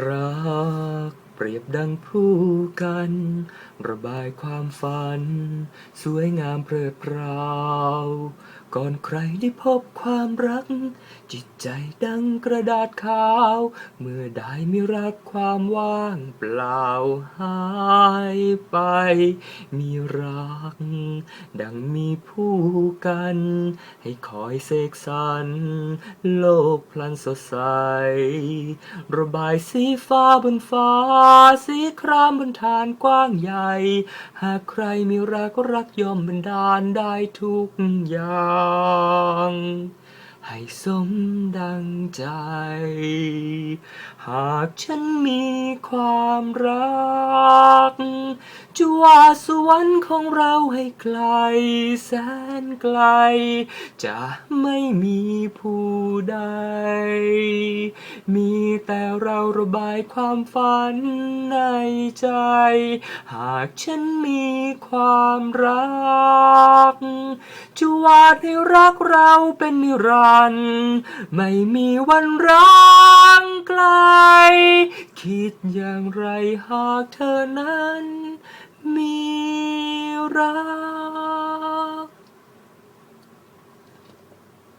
รัก เปรียบดังผู้กัน ระบายความฝัน สวยงามเพลิดเพลา ก่อนใครได้พบความรัก จิตใจดังกระดาษขาว เมื่อได้มีรักความว่างเปล่าหายไป มีรัก ดังมีผู้กัน ให้คอยเสกสรรโลกพลันสดใส ระบายสีฟ้าบนฟ้า สีครามบนฐานกว้างใหญ่ หากใครมีรักรักย่อมบันดาลได้ทุกอย่างให้สมดังใจ หากฉันมีความรัก จวาสวรรค์ของเราให้ไกลแสนไกล จะไม่มีผู้ใด มีแต่เราระบายความฝันในใจ หากฉันมีความรักจะวาดให้รักเราเป็นนิรันดร์ไม่มีวันร้างไกล คิดอย่างไรหากเธอนั้น มีรัก